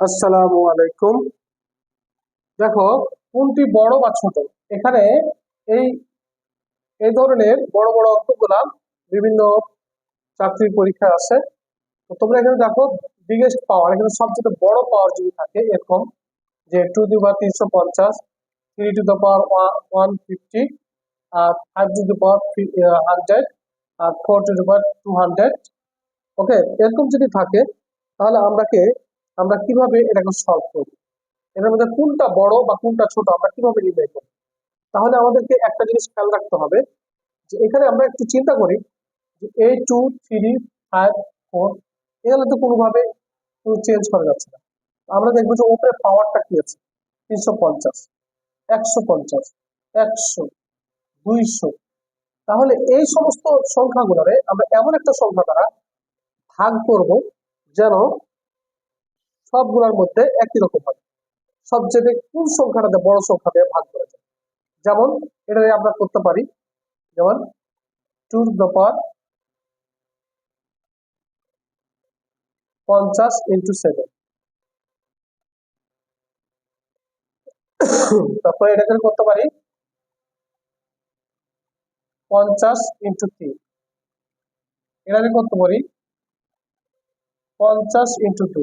আসসালামু আলাইকুম। দেখো, কোনটি বড় বা ছোট? এখানে এই এই ধরনের বড় বড় অঙ্কগুলা বিভিন্ন চাকরির পরীক্ষা আছে। তোমরা এখানে দেখো বিগেস্ট পাওয়ার এখানে সবচেয়ে বড় পাওয়ার যদি থাকে এরকম, যে টু দি পাওয়ার তিনশো পঞ্চাশ three to the power one fifty R five to the power hundred R four to the power two hundred okay এরকম যদি থাকে, তাহলে আমরাকে আমরা কীভাবে এটাকে সলভ করব? এটার মধ্যে কোনটা বড় বা কোনটা ছোট আমরা কীভাবে নির্ণয় করব? তাহলে আমাদেরকে একটা জিনিস খেয়াল রাখতে হবে যে এখানে আমরা একটু চিন্তা করি যে এই টু থ্রি ফাইভ ফোর এগুলো তো কোনোভাবে চেঞ্জ করা যাচ্ছে না। আমরা দেখব যে ওপরে পাওয়ারটা কি আছে? তিনশো পঞ্চাশ, একশো পঞ্চাশ, একশো, দুইশো। তাহলে এই সমস্ত সংখ্যাগুলোরে আমরা এমন একটা সংখ্যা দ্বারা ভাগ করব যেন সবগুলোর মধ্যে একই রকম হয়। সবচেয়ে কোন সংখ্যাটাতে বড় সংখ্যা দিয়ে ভাগ করা যায়? যেমন, এটা আমরা করতে পারি, যেমন টু দ্য পাওয়ার পঞ্চাশ ইন্টু সেভেন তারপরে এটাকে করতে পারি, পঞ্চাশ ইন্টু থ্রি এটাকে করতে পারি, পঞ্চাশ ইন্টু টু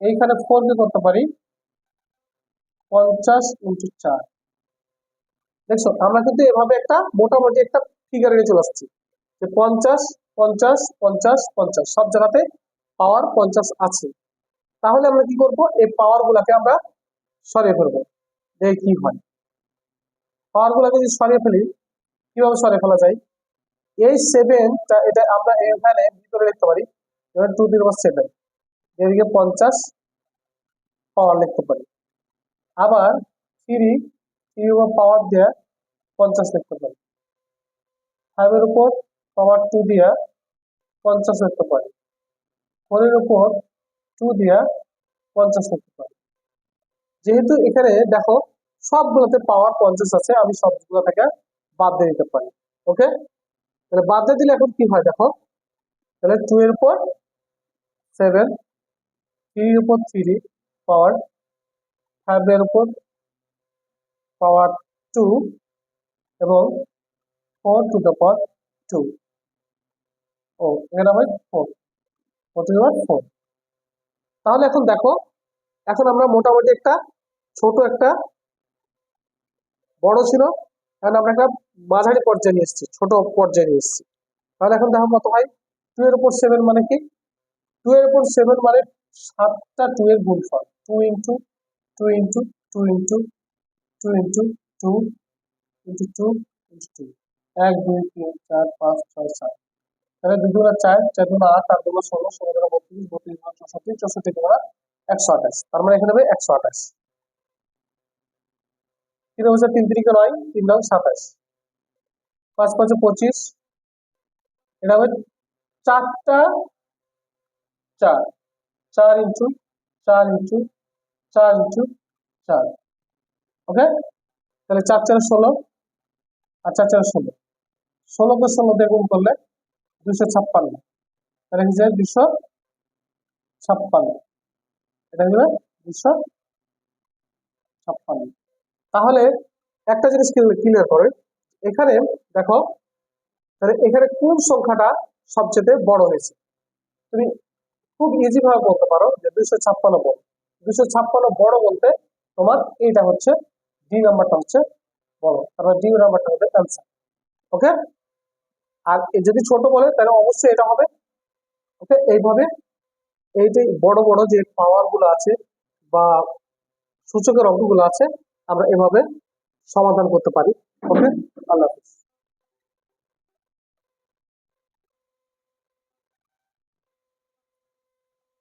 এইখানে ফোর কে করতে পারি পঞ্চাশ ইন্টু চার। দেখছ, আমরা কিন্তু এভাবে একটা মোটামুটি একটা ফিগার নিয়ে চলে আসছি যে পঞ্চাশ পঞ্চাশ পঞ্চাশ পঞ্চাশ, সব জায়গাতে পাওয়ার পঞ্চাশ আছে। তাহলে আমরা কি করব? এই পাওয়ার গুলাকে আমরা সরিয়ে ফেলব। দেখি কি হয়। পাওয়ার গুলাকে যদি সরিয়ে ফেলি, কীভাবে সরিয়ে ফেলা যায়? এই সেভেনটা এটা আমরা এখানে ভিতরে লিখতে পারি। টু দিন সেভেন এদিকে পঞ্চাশ পাওয়ার লিখতে পারি। আবার থ্রি থ্রি ওভার পাওয়ার দেওয়া পঞ্চাশ লিখতে পারি। ফাইভের উপর পাওয়ার টু দিয়া পঞ্চাশ লিখতে পারি। ফোরের উপর টু দিয়া পঞ্চাশ লিখতে পারি। যেহেতু এখানে দেখো সবগুলোতে পাওয়ার পঞ্চাশ আছে, আমি সবগুলো থেকে বাদ দিয়ে দিতে পারি। ওকে তাহলে বাদ দিয়ে দিলে এখন কি হয় দেখো? তাহলে টু এর উপর সেভেন থ্রির উপর থ্রি পাওয়ার ফাইভের উপর পাওয়ার টু এবং four to the power two ও, এখানে হয় four four to power four তাহলে এখন দেখো, এখন আমরা মোটামুটি একটা ছোট একটা বড় ছিল, এখন আমরা একটা মাঝারি পর্যায়ে নিয়ে এসেছি, ছোট পর্যায়ে নিয়ে এসেছি। তাহলে এখন দেখো কত হয়? টু এর উপর সেভেন মানে কি? টু এর উপর সেভেন মানে সাতটা টু এর গুণফল। Two into two into two into two into two into two into two এক, দুই, তিন, চার, পাঁচ, ছয়, সাত। তাহলে দুগুণা চার চার দুগুণা আট আট দুগুণা ষোলো ষোলো দুগুণা বত্রিশ বত্রিশ দুগুণা চৌষট্টি চৌষট্টি দুগুণা একশো আঠাশ। তার মানে এখানে হবে একশো আঠাশ। তিন বছর তিন তিরিকে নয়, তিন নয় সাতাশ। পাঁচ পাঁচে পঁচিশ। এটা হবে চারটা চার। চার ইন্টু চার ইন্টু চার ইন্টু, চার। ওকে? তাহলে চার চার ষোলো আর চার চার ষোলো। ষোলোকে ষোলো দিয়ে গুণ করলে দুশো ছাপ্পান্ন। তাহলে কি যায়? দুশো ছাপ্পান্ন। এটা হবে দুশো ছাপ্পান্ন। তাহলে একটা জিনিস ক্লিয়ার করে, এখানে দেখো, তাহলে এখানে কোন সংখ্যাটা সবচেয়ে বড় হয়েছে? তুমি খুব ইজি ভাবে বলতে পারো যে দুইশো ছাপ্পান্ন বড় দুইশো ছাপ্পান্ন বড় বলতে তোমার এইটা হচ্ছে ডি নাম্বারটা হচ্ছে বড় তারপর ডি নাম্বারটা হবে অ্যান্সার ওকে আর যদি ছোট বলে, তাহলে অবশ্যই এটা হবে। ওকে এইভাবে এই যে বড় বড় যে পাওয়ারগুলো আছে বা সূচকের অঙ্কগুলো আছে, আমরা এভাবে সমাধান করতে পারি। ওকে আল্লাহ হাফিজ।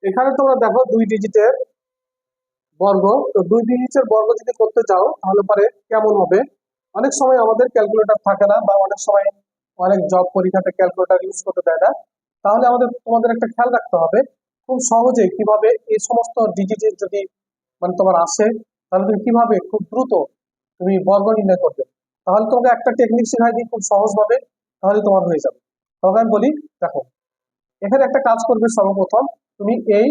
এখানে তোমরা দেখো দুই ডিজিটের বর্গ। তো দুই ডিজিটের বর্গ যদি করতে চাও, তাহলে পরে কেমন হবে? অনেক সময় আমাদের ক্যালকুলেটর থাকে না বা অনেক সময় অনেক জব পরীক্ষাতে ক্যালকুলেটর ইউজ করতে দেয় না। তাহলে আমাদের, তোমাদের একটা খেয়াল রাখতে হবে খুব সহজে কীভাবে এই সমস্ত ডিজিটের যদি মানে তোমার আসে, তাহলে তুমি কীভাবে খুব দ্রুত তুমি বর্গ নির্ণয় করবে? তাহলে তোমাকে একটা টেকনিক শেখাই দিই খুব সহজভাবে, তাহলে তোমার হয়ে যাবে। তবে আমি বলি, দেখো, এখানে একটা কাজ করবে সর্বপ্রথম। তুমি এই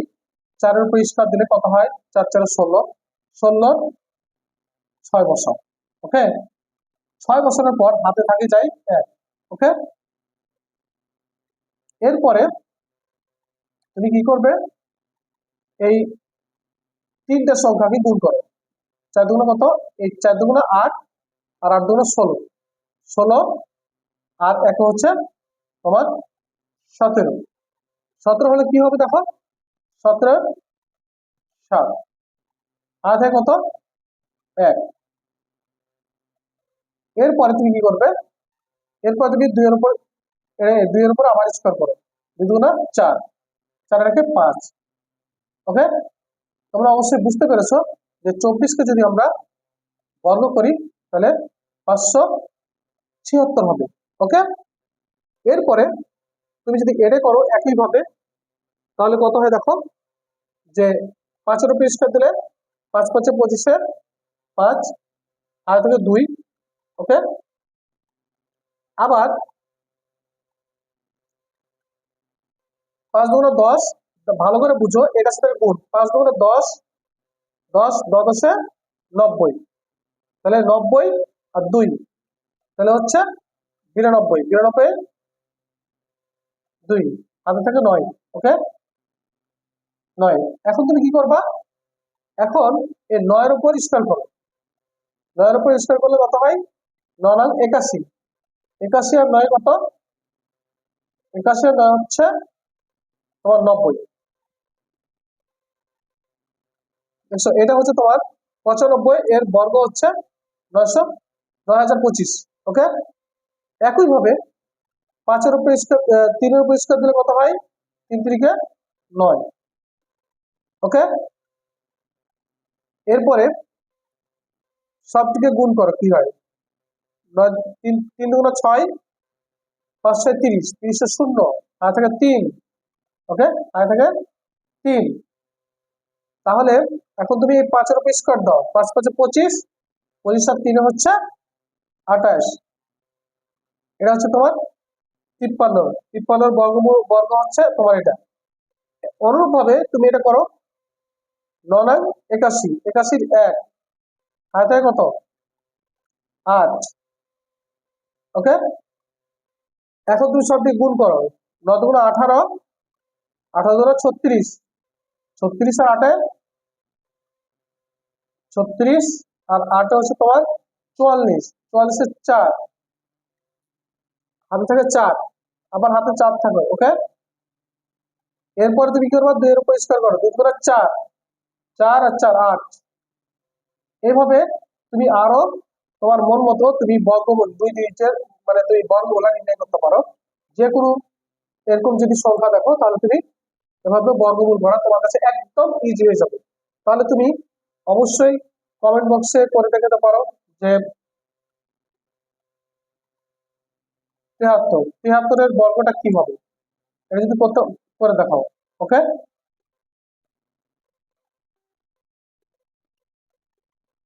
চারের উপর স্কোয়ার দিলে কত হয়? চার চারে ষোলো। ষোলো ছয় বছর। ওকে? ছয় বছরের পর হাতে থাকে যায় এক। ওকে? এরপরে তুমি কি করবে? এই তিনটে সংখ্যাকে গুণ করো। চার দুগুণ কত? এই চার দুগুণ আট আর আট দুগুণ ষোলো। ষোলো আর এক হচ্ছে তোমার সতেরো। সতেরো হলে কি হবে দেখো? সতেরো, সাত। আর থাকে কত এক। এরপরে তুমি কি করবে? এরপর তুমি দুইয়ের উপর দুইয়ের উপর আবার স্কোয়ার করো। দুই দুগুণা চার। চার রেখে পাঁচ। ওকে? তোমরা অবশ্যই বুঝতে পেরেছ যে চব্বিশকে যদি আমরা বর্গ করি, তাহলে পাঁচশো ছিয়াত্তর হবে। ওকে? এরপরে তুমি যদি এডে করো একইভাবে, তাহলে কত হয় দেখো? যে পাঁচের উপর স্কোয়ার দিলে পাঁচ পাঁচে পঁচিশে পাঁচ, আর থেকে দুই ওকে আবার পাঁচ দুগুণে দশ ভালো করে বুঝো, এটা সাথে গুণ। পাঁচ দুগুণে দশ দশ দশে নব্বই। তাহলে নব্বই আর দুই, তাহলে হচ্ছে বিরানব্বই। বিরানব্বই দুই। হাতে থাকে নয়, ওকে? নয়। এখন তুমি কি করবা? এখন এই নয়ের উপর স্কোয়ার করো। নয়ের উপর স্কোয়ার করলে কত হয়? নয় একাশি। একাশি আর নয় কত? একাশি আর নয় হচ্ছে তোমার নব্বই। দেখছ, এটা হচ্ছে তোমার পঁচানব্বই, এর বর্গ হচ্ছে নয়শো, নয় হাজার পঁচিশ, ওকে? একইভাবে পাঁচের উপর স্কোয়ার তিনের উপর স্কোয়ার দিলে কত হয়? তিন তিরিকে নয়। ওকে এরপরে সবটিকে গুণ করো, কি হয়? নয়, তিন তিন দুগুণ ছয়, পাঁচ ছয় তিরিশ। তিরিশে শূন্য, আর থাকে তিন। ওকে আর থাকে তিন। তাহলে এখন তুমি এই পাঁচের উপর স্কোয়ার দাও। পাঁচ পাঁচে পঁচিশ পঁচিশ আর তিনে হচ্ছে আঠাশ। এটা হচ্ছে তোমার তিপ্পান্ন। তিপ্পান্নর বর্গমূল বর্গ হচ্ছে তোমার এটা। অনুরূপ ভাবে তুমি এটা করো। নয়, একাশি। একাশির এক। হাতে কত? আট। ওকে? এখন তুমি সবটি গুণ করো। নয় দুগুণ আঠারো। আঠারো দুগুণ ছত্রিশ। ছত্রিশ আর আটে? ছত্রিশ। আর আটে হচ্ছে তোমার চুয়াল্লিশ। চুয়াল্লিশের চার। হাতে থাকে চার। আবার হাতে চার থাকবে ওকে এরপরে তুমি কি করবা? দুইয়ের উপর স্কোয়ার করো, দুই করে চার। চার আর চার, আট। এইভাবে তুমি আরও তোমার মন মতো তুমি বর্গমূল দুই ডিজিটের মানে তুমি বর্গমূলা নির্ণয় করতে পারো। যে কোনো এরকম যদি সংখ্যা দেখো, তাহলে তুমি এভাবে বর্গমূল ভরা তোমার কাছে একদম ইজি হয়ে যাবে। তাহলে তুমি অবশ্যই কমেন্ট বক্সে করে দেখাতে পারো যে তেহাত্তর। তেহাত্তরের বর্গটা কি হবে? এটা যদি করতে করে দেখাও ওকে